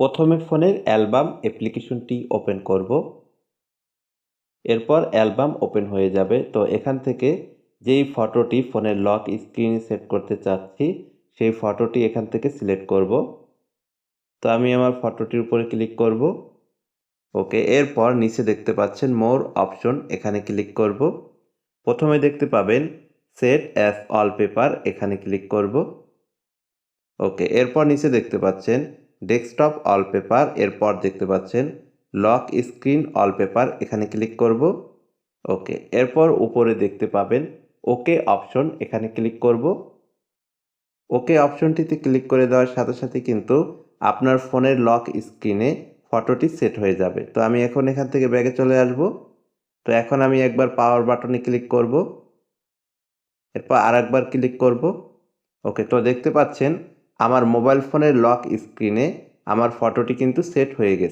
প্রথমে ফোনের অ্যালবাম অ্যাপ্লিকেশনটি ওপেন করব। এরপর অ্যালবাম ওপেন হয়ে যাবে। তো এখান থেকে যেই ফটোটি ফোনের লক স্ক্রিনে সেট করতে চাচ্ছি, সেই ফটোটি এখান থেকে সিলেক্ট করব। তো আমি আমার ফটোটির উপরে ক্লিক করব। ওকে, এরপর নিচে দেখতে পাচ্ছেন মোর অপশন, এখানে ক্লিক করব। প্রথমে দেখতে পাবেন সেট অ্যাস পেপার, এখানে ক্লিক করব। ওকে, এরপর নিচে দেখতে পাচ্ছেন ডেস্কটপ পেপার এরপর দেখতে পাচ্ছেন লক স্ক্রিন পেপার এখানে ক্লিক করব। ওকে এরপর উপরে দেখতে পাবেন ওকে অপশন এখানে ক্লিক করব। ওকে অপশনটিতে ক্লিক করে দেওয়ার সাথে সাথে কিন্তু আপনার ফোনের লক স্ক্রিনে ফটোটি সেট হয়ে যাবে। তো আমি এখন এখান থেকে ব্যাগে চলে আসব। তো এখন আমি একবার পাওয়ার বাটনে ক্লিক করব। এরপর আর একবার ক্লিক করব। ওকে তো দেখতে পাচ্ছেন আমার মোবাইল ফোনের লক স্ক্রিনে আমার ফটোটি কিন্তু সেট হয়ে গেছে।